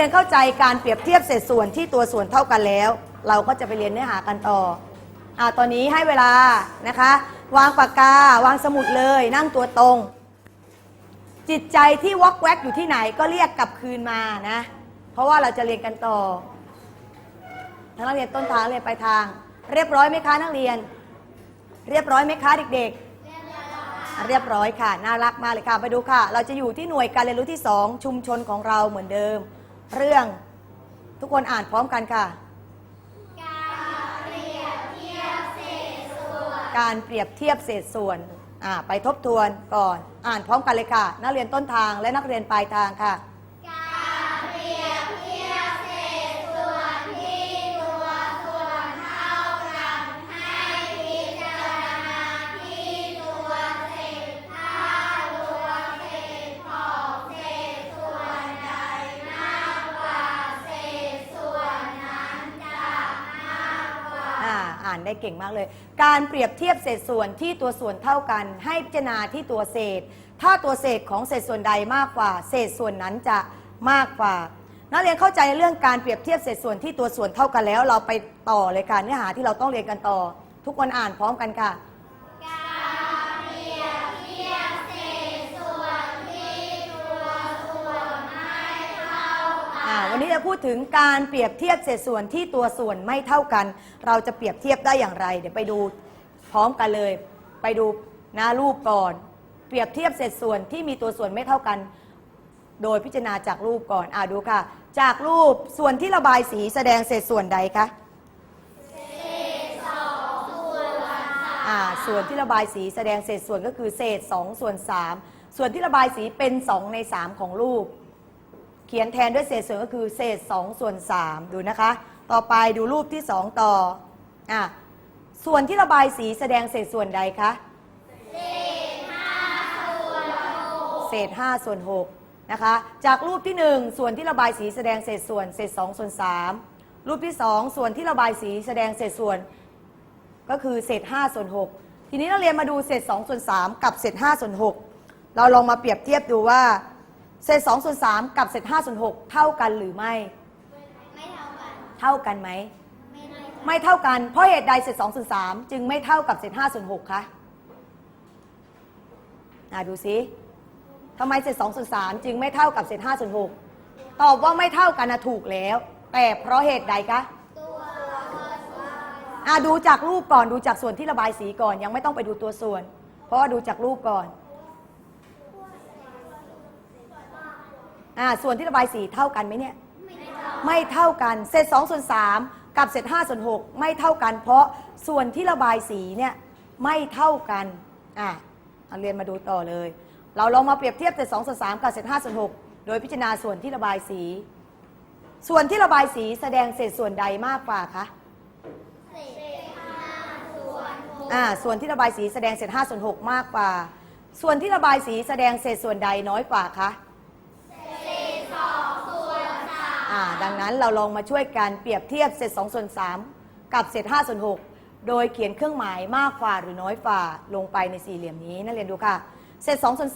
รียนเข้าใจการเปรียบเทียบเศษส่วนที่ตัวส่วนเท่ากันแล้ว เราก็จะไปเรียนเนื้อหากันต่ออ่าตอนนี้ให้เวลานะคะ วางปากกาวางสมุดเลย นั่งตัวตรง จิตใจที่วอกแวกอยู่ที่ไหนก็เรียกกลับคืนมานะ เพราะว่าเราจะเรียนกันต่อ ทั้งนักเรียนต้นทางเรียนปลายทาง เรียบร้อยไหมคะนักเรียน เรียบร้อยไหมคะเด็ก ๆเรียบร้อยค่ะ น่ารักมากเลยค่ะ ไปดูค่ะ เราจะอยู่ที่หน่วยการเรียนรู้ที่ 2 ชุมชนของเราเหมือนเดิม เรื่อง ทุกคนอ่านพร้อมกันค่ะการเปรียบเทียบเศษส่วนอ่าไปทบทวนก่อน อ่านพร้อมกันเลยค่ะ นักเรียนต้นทางและนักเรียนปลายทางค่ะ ได้เก่งมากเลย การเปรียบเทียบเศษส่วนที่ตัวส่วนเท่ากัน ให้พิจารณาที่ตัวเศษ ถ้าตัวเศษของเศษส่วนใดมากกว่า เศษส่วนนั้นจะมากกว่า นักเรียนเข้าใจในเรื่องการเปรียบเทียบเศษส่วนที่ตัวส่วนเท่ากันแล้ว เราไปต่อเลยค่ะเนื้อหาที่เราต้องเรียนกันต่อ ทุกคนอ่านพร้อมกันค่ะ อ่าวันนี้จะพูดถึงการเปรียบเทียบเศษส่วนที่ตัวส่วนไม่เท่ากัน เราจะเปรียบเทียบได้อย่างไร เดี๋ยวไปดูพร้อมกันเลย ไปดูหน้ารูปก่อน เปรียบเทียบเศษส่วนที่มีตัวส่วนไม่เท่ากัน โดยพิจารณาจากรูปก่อนอ่าดูค่ะ จากรูปส่วนที่ระบายสีแสดงเศษส่วนใดคะอ่าส่วนที่ระบายสีแสดงเศษส่วนก็คือเศษ 2 ส่วน 3 ส่วนที่ระบายสีเป็น 2 ใน 3 ของรูป เขียนแทนด้วยเศษส่วนก็คือ เศษ 2 ส่วน 3 ดูนะคะ ต่อไปดูรูปที่ 2 ต่ออะส่วนที่ระบายสีแสดงเศษส่วนใดคะ เศษ 5 ส่วน 6 นะคะ จากรูปที่ 1 ส่วนที่ระบายสีแสดงเศษส่วน เศษ 2 ส่วน 3 รูปที่ 2 ส่วนที่ระบายสีแสดงเศษส่วน ก็คือเศษ 5 ส่วน 6 ทีนี้เราเรียนมาดูเศษ 2 ส่วน 3 กับเศษ 5 ส่วน 6 เราลองมาเปรียบเทียบดูว่า เศษ2ส่วน3กับเศษ5ส่วน6เท่ากันหรือไม่ ไม่เท่ากัน เท่ากันไหม ไม่เท่ากันไม่เท่ากันเพราะเหตุใดเศษ2ส่วน3จึงไม่เท่ากับเศษ5ส่วน6คะอ่าดูซิทำไมเศษ2ส่วน3จึงไม่เท่ากับเศษ5ส่วน6ตอบว่าไม่เท่ากันนะถูกแล้ว แต่เพราะเหตุใดคะตัวอ่าดูจากรูปก่อนดูจากส่วนที่ระบายสีก่อนยังไม่ต้องไปดูตัวส่วน เพราะว่าดูจากรูปก่อน อ่าส่วนที่ระบายสีเท่ากันไหมเนี่ย ไม่เท่ากัน เศษ2ส่วน3กับเศษ5ส่วน6ไม่เท่ากัน เพราะส่วนที่ระบายสีเนี่ยไม่เท่ากันอะเอาเรียนมาดูต่อเลย เราลองมาเปรียบเทียบเศษ2ส่วน3กับเศษ5ส่วน6โดยพิจารณาส่วนที่ระบายสี ส่วนที่ระบายสีแสดงเศษส่วนใดมากกว่าคะเศษห้าส่วนหกอ่าส่วนที่ระบายสีแสดงเศษ5ส่วน6มากกว่า ส่วนที่ระบายสีแสดงเศษส่วนใดน้อยกว่าคะ เศษสองส่วนสาม อ่า ดังนั้นเราลองมาช่วยกันเปรียบเทียบเศษ2ส่วน3กับเศษ5ส่วน6โดยเขียนเครื่องหมายมากกว่าหรือน้อยกว่าลงไปในสี่เหลี่ยมนี้นักเรียนดูค่ะ เศษ2ส่วน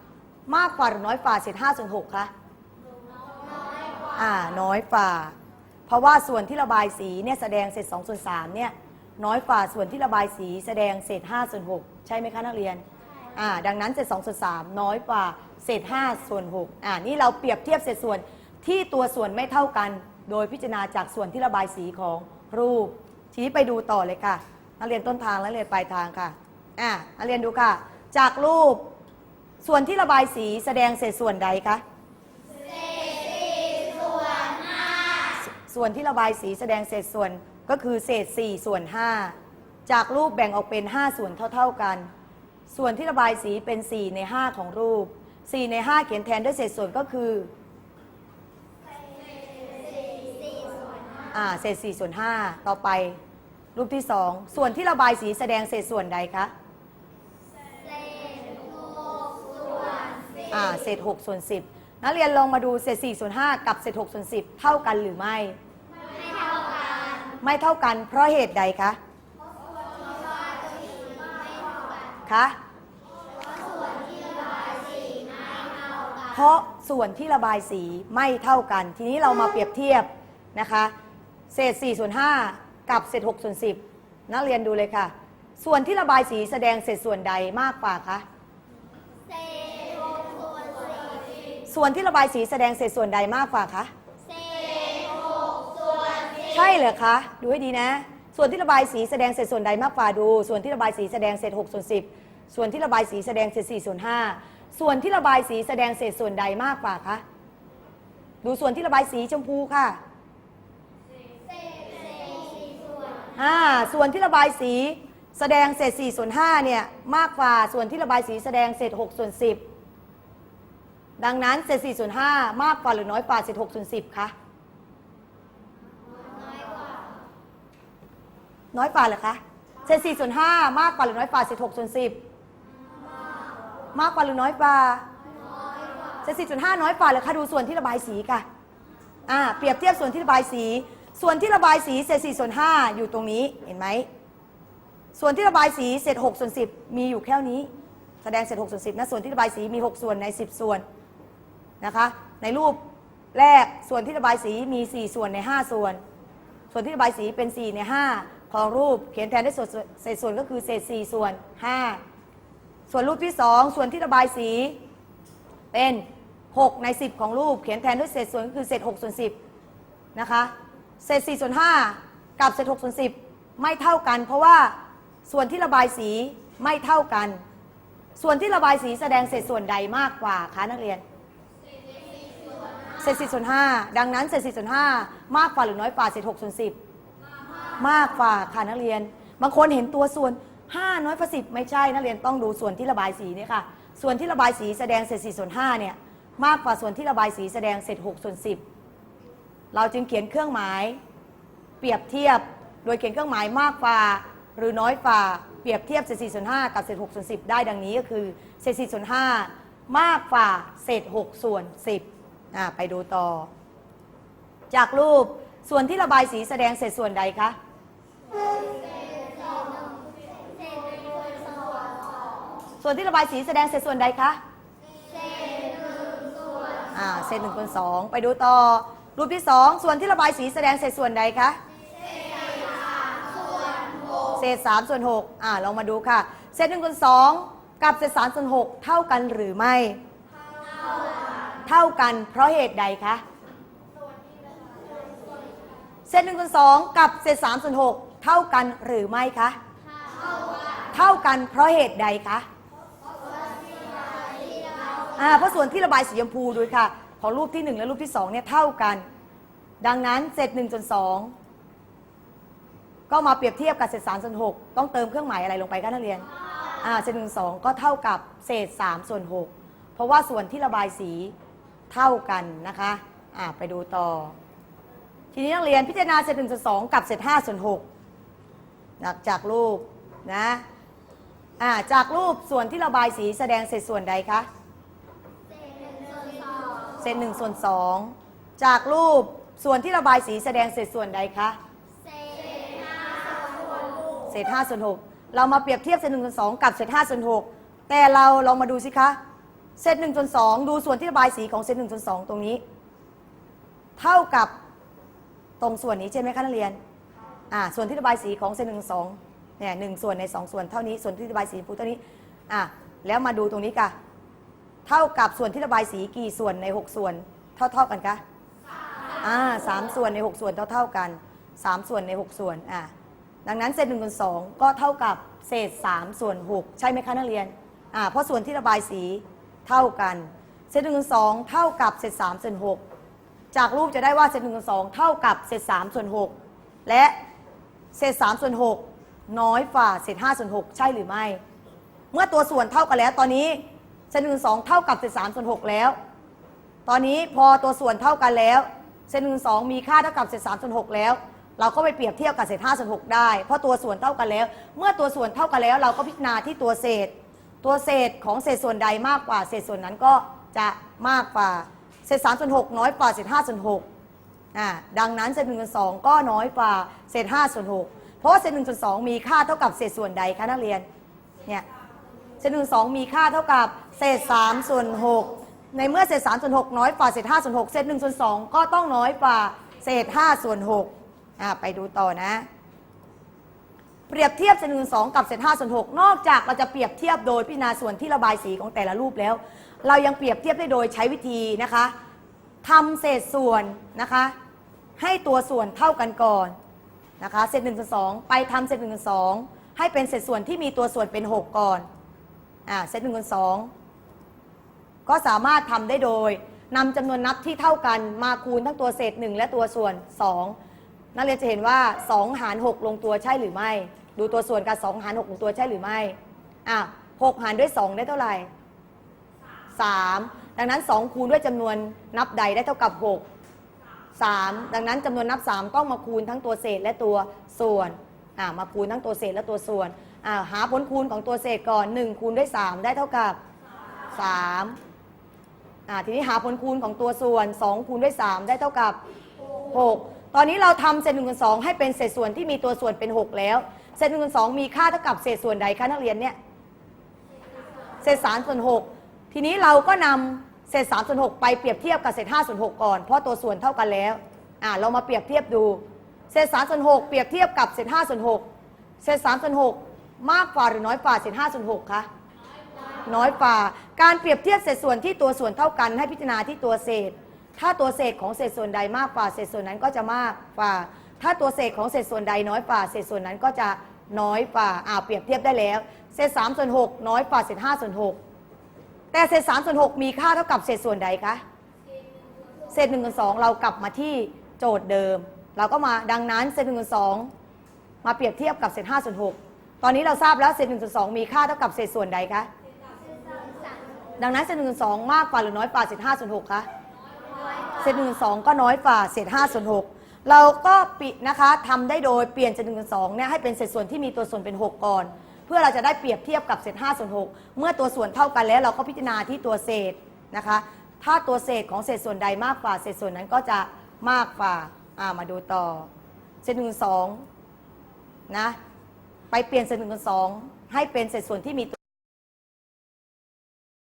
3มากกว่าหรือน้อยกว่าเศษ5ส่วน6คะอ่าน้อยกว่า เพราะว่าส่วนที่ระบายสีเนี่ยแสดงเศษ2ส่วน3เนี่ยน้อยกว่าส่วนที่ระบายสีแสดงเศษ5ส่วน6ใช่ไหมคะนักเรียนอ่าดังนั้นเศษ2ส่วน3น้อยกว่าเศษ5ส่วน6อ่านี่เราเปรียบเทียบเศษส่วน ที่ตัวส่วนไม่เท่ากัน โดยพิจารณาจากส่วนที่ระบายสีของรูปทีนี้ไปดูต่อเลยค่ะ นักเรียนต้นทางและเรียนปลายทางค่ะอ่านักเรียนดูค่ะ จากรูป ส่วนที่ระบายสีแสดงเศษส่วนใดคะส่วนที่ระบายสีแสดงเศษส่วนก็คือเศษ 4 ส่วน 5 จากรูปแบ่งออกเป็น 5 ส่วนเท่า ๆกัน ส่วนที่ระบายสีเป็น 4 ใน 5 ของรูป 4 ใน 5 เขียนแทนด้วยเศษส่วนก็คือ อ่าเศษ4ส่วน5ต่อไป รูปที่ 2 ส่วนที่ระบายสีแสดงเศษส่วนใดคะเศษหกส่วนสิบอ่าเศษ6ส่วน10 นักเรียนลองมาดูเศษ4ส่วน5กับเศษ6ส่วน10 เท่ากันหรือไม่ ไม่เท่ากัน ไม่เท่ากัน เพราะเหตุใดคะคะเพราะส่วนที่ระบายสีไม่เท่ากัน ทีนี้เรามาเปรียบเทียบนะคะ เศษ4ส่วน5กับเศษ6ส่วน10 นักเรียนดูเลยค่ะ ส่วนที่ระบายสีแสดงเศษส่วนใดมากกว่าคะเศษหกส่วนสี่ส่วนที่ระบายสีแสดงเศษส่วนใดมากกว่าคะเศษหกส่วนสี่ใช่เหรอคะ ดูให้ดีนะ ส่วนที่ระบายสีแสดงเศษส่วนใดมากกว่าดู ส่วนที่ระบายสีแสดงเศษ6ส่วน10 ส่วนที่ระบายสีแสดงเศษ4ส่วน5ส่วนที่ระบายสีแสดงเศษส่วนใดมากกว่าคะดูส่วนที่ระบายสีชมพูค่ะ เศษสี่ส่วน อ่าส่วนที่ระบายสีแสดงเศษ4ส่วน5เนี่ยมากกว่าส่วนที่ระบายสีแสดงเศษ6ส่วน10 ดังนั้นเศษ4ส่วน5มากกว่าหรือน้อยกว่าเศษ6ส่วน10คะน้อยกว่าเหรอคะเศษ4ส่วน5มากกว่าหรือน้อยกว่าเศษ6ส่วน10 มากกว่าหรือน้อยกว่าเศษ4ส่วน5น้อยกว่าเหรอคะดูส่วนที่ระบายสีค่ะอ่าเปรียบเทียบส่วนที่ระบายสี ส่วนที่ระบายสีเศษ4ส่วน5อยู่ตรงนี้เห็นไหม ส่วนที่ระบายสีเศษ6ส่วน10 มีอยู่แค่นี้ แสดงเศษ6ส่วน10นะส่วนที่ระบายสีมี 6 ส่วนใน 10 ส่วนนะคะในรูปแรกส่วนที่ระบายสีมี 4 ส่วนใน 5 ส่วน ส่วนที่ระบายสีเป็น 4 ใน 5 ของรูปเขียนแทนด้วยส่วนเศษส่วนก็คือเศษ 4 ส่วน 5 ส่วนรูปที่ 2 ส่วนที่ระบายสีเป็น 6 ใน 10 ของรูป เขียนแทนด้วยเศษส่วนก็คือเศษ6ส่วน10นะคะ เศษ4ส่วน5กับเศษ6ส่วน10 ไม่เท่ากัน เพราะว่าส่วนที่ระบายสีไม่เท่ากัน ส่วนที่ระบายสีแสดงเศษส่วนใดมากกว่าคะนักเรียนเศษ4ส่วน5ดังนั้นเศษ4ส่วน5มากกว่าหรือน้อยกว่าเศษ6ส่วน10 มากกว่าค่ะนักเรียน บางคนเห็นตัวส่วน 5 น้อยกว่า10 ไม่ใช่นักเรียนต้องดูส่วนที่ระบายสีนี่ค่ะ ส่วนที่ระบายสีแสดงเศษ4ส่วน5เนี่ยมากกว่าส่วนที่ระบายสีแสดงเศษ6ส่วน10 เราจึงเขียนเครื่องหมาย เปรียบเทียบโดยเขียนเครื่องหมายมากกว่าหรือน้อยกว่าเปรียบเทียบเศษ4ส่วน5กับเศษ6ส่วน10 ได้ดังนี้ก็คือเศษ4ส่วน5มากกว่าเศษ6ส่วน10อ่าไปดูต่อ จากรูปส่วนที่ระบายสีแสดงเศษส่วนใดคะส่วนที่ระบายสีแสดงเศษส่วนใดคะอ่าเศษหนึ่งส่วนสองไปดูต่อ รูปที่สองส่วนที่ระบายสีแสดงเศษส่วนใดคะเศษสามส่วนหกอ่าลองมาดูค่ะ เศษหนึ่งส่วนสองกับเศษสามส่วนหกเท่ากันหรือไม่ เท่ากัน เพราะเหตุใดคะเศษหนึ่งส่วนสองกับเศษสามส่วนหกเท่ากันหรือไม่คะเท่ากันเพราะเหตุใดคะอ่าเพราะส่วนที่ระบายสีชมพูดูค่ะ ของรูปที่หนึ่งและรูปที่สองเนี่ยเท่ากัน ดังนั้นเศษหนึ่งส่วนสองก็มาเปรียบเทียบกับเศษสามส่วนหกต้องเติมเครื่องหมายอะไรลงไปคะนักเรียนอ่าเศษหนึ่งสองก็เท่ากับเศษสามส่วนหกเพราะว่าส่วนที่ระบายสีเท่ากันนะคะอ่าไปดูต่อ ทีนี้นักเรียนพิจารณาเศษหนึ่งส่วนสองกับเศษห้าส่วนหกจากจากรูปนะอ่าจากรูปส่วนที่ระบายสีแสดงเศษส่วนใดคะ เศษหนึ่งส่วนสองจากรูปส่วนที่ระบายสีแสดงเศษส่วนใดคะเศษห้าส่วนหกเรามาเปรียบเทียบเศษหนึ่งส่วนสองกับเศษห้าส่วนหกแต่เราลองมาดูสิคะเศษหนึ่งส่วนสองดูส่วนที่ระบายสีของเศษหนึ่งส่วนสองตรงนี้ เท่ากับตรงส่วนนี้ใช่ไหมคะนักเรียนอ่าส่วนที่ระบายสีของเส้นหนึ่งสองเนี่ยหนึ่งส่วนในสองส่วนเท่านี้ส่วนที่ระบายสีฟูเท่านี้อะแล้วมาดูตรงนี้ค่ะ เท่ากับส่วนที่ระบายสีกี่ส่วนในหกส่วน เท่าเท่ากันคะอ่าสามส่วนในหกส่วนเท่าเท่ากันสามส่วนในหกส่วนอะดังนั้นเศษหนึ่งส่วนสองก็เท่ากับเศษสามส่วนหกใช่ไหมคะนักเรียนอ่าเพราะส่วนที่ระบายสีเท่ากัน เศษหนึ่งส่วนสองเท่ากับเศษสามส่วนหกจากรูปจะได้ว่าเศษหนึ่งส่วนสองเท่ากับเศษสามส่วนหกและเศษสามส่วนหกน้อยกว่าเศษห้าส่วนหกใช่หรือไม่ เมื่อตัวส่วนเท่ากันแล้วตอนนี้ เศษหนึ่งส่นสองเท่ากับเศษสามส่วนหกแล้ว ตอนนี้พอตัวส่วนเท่ากันแล้วเศษหนึ่งส่นสองมีค่าเท่ากับเศษสามส่วนหกแล้ว เราก็ไปเปรียบเทียบกับเศษห้าส่วนหกได้ เพราะตัวส่วนเท่ากันแล้ว เมื่อตัวส่วนเท่ากันแล้ว เราก็พิจารณาที่ตัวเศษ ตัวเศษของเศษส่วนใดมากกว่า เศษส่วนนั้นก็จะมากกว่า เศษ3ส่วน6น้อยกว่าเศษ5ส่วน6อ่าดังนั้นเศษ1ส่วน2ก็น้อยกว่าเศษ5ส่วน6เพราะว่าเศษ1ส่วน2มีค่าเท่ากับเศษส่วนใดคะนักเรียนเนี่ย ศษ1ส่วน2มีค่าเท่ากับเศษ3ส่วน6ในเมื่อเศษ3ส่วน6น้อยกว่าเศษ5ส่วน6เศษ1ส่วน2ก็ต้องน้อยกว่าเศษ5ส่วน6อ่าไปดูต่อนะ เปรียบเทียบเศษ1ส่วน2กับเศษ5ส่วน6นอกจากเราจะเปรียบเทียบโดยพิจารณาส่วนที่ระบายสีของแต่ละรูปแล้ว เรายังเปรียบเทียบได้โดยใช้วิธีนะคะทำเศษส่วนนะคะ ให้ตัวส่วนเท่ากันก่อนนะคะเศษ1ส่วน2ไปทำเศษ1ส่วน2ให้เป็นเศษส่วนที่มีตัวส่วนเป็น 6 ก่อน อ่าเศษ1ส่วน2ก็สามารถทำได้โดยนำจำนวนนับที่เท่ากันมาคูณทั้งตัวเศษ 1 และตัวส่วน 2 นักเรียนจะเห็นว่า 2 หาร 6 ลงตัวใช่หรือไม่ ดูตัวส่วนกับ 2 หาร 6 ลงตัวใช่หรือไม่อะ6หารด้วย 2 ได้เท่าไหร่ 3 ดังนั้น 2 คูณด้วยจำนวนนับใดได้เท่ากับ 6 3 ดังนั้นจำนวนนับ 3 ต้องมาคูณทั้งตัวเศษและตัวส่วนอ่ามาคูณทั้งตัวเศษและตัวส่วน อ่าหาผลคูณของตัวเศษก่อน 1 คูณด้วย 3 ได้เท่ากับ3อ่าทีนี้หาผลคูณของตัวส่วน 2 คูณด้วย 3 ได้เท่ากับ 6 ตอนนี้เราทำเศษ1นึ่งสองให้เป็นเศษส่วนที่มีตัวส่วนเป็น 6 แล้ว เศษ1นึ่งสองมีค่าเท่ากับเศษส่วนใดคะนักเรียนเนี่ยเศษ3ส่วน 6 ทีนี้เราก็นำเศษ3ส่วน6ไปเปรียบเทียบกับเศษ5ส่วน6ก่อน เพราะตัวส่วนเท่ากันแล้วอ่าเรามาเปรียบเทียบดู เศษ3ส่วน6เปรียบเทียบกับเศษ5ส่วน6เศษ3ส่วน6 มากกว่าหรือน้อยกว่าเศษ5ส่วน6คะน้อยกว่าการเปรียบเทียบเศษส่วนที่ตัวส่วนเท่ากันให้พิจารณาที่ตัวเศษ ถ้าตัวเศษของเศษส่วนใดมากกว่าเศษส่วนนั้นก็จะมากกว่า ถ้าตัวเศษของเศษส่วนใดน้อยกว่าเศษส่วนนั้นก็จะน้อยกว่าอ่าเปรียบเทียบได้แล้วเศษ3ส่วน6น้อยกว่าเศษ5ส่วน6แต่เศษ3ส่วน6มีค่าเท่ากับเศษส่วนใดคะเศษ1ส่วน2เรากลับมาที่โจทย์เดิม เราก็มาดังนั้นเศษ1ส่วน2มาเปรียบเทียบกับเศษ5ส่วน6 ตอนนี้เราทราบแล้วเศษ1ส่วน2มีค่าเท่ากับเศษส่วนใดคะดังนั้นเศษหนึ่งส่วนสองมากกว่าหรือน้อยกว่าเศษห้าส่วนหกคะเศษหนึ่งส่วนสองก็น้อยกว่าเศษห้าส่วนหกเราก็ปิดนะคะทำได้โดยเปลี่ยนเศษหนึ่งส่วนสองเนี่ยให้เป็นเศษส่วนที่มีตัวส่วนเป็นหกก่อน เพื่อเราจะได้เปรียบเทียบกับเศษห้าส่วนหกเมื่อตัวส่วนเท่ากันแล้วเราก็พิจารณาที่ตัวเศษนะคะ ถ้าตัวเศษของเศษส่วนใดมากกว่าเศษส่วนนั้นก็จะมากกว่าอ่ามาดูต่อเศษหนึ่งส่วนสองนะ เปลี่ยนเศษหนึ่งส่วนสองให้เป็นเศษส่วนที่มีตัว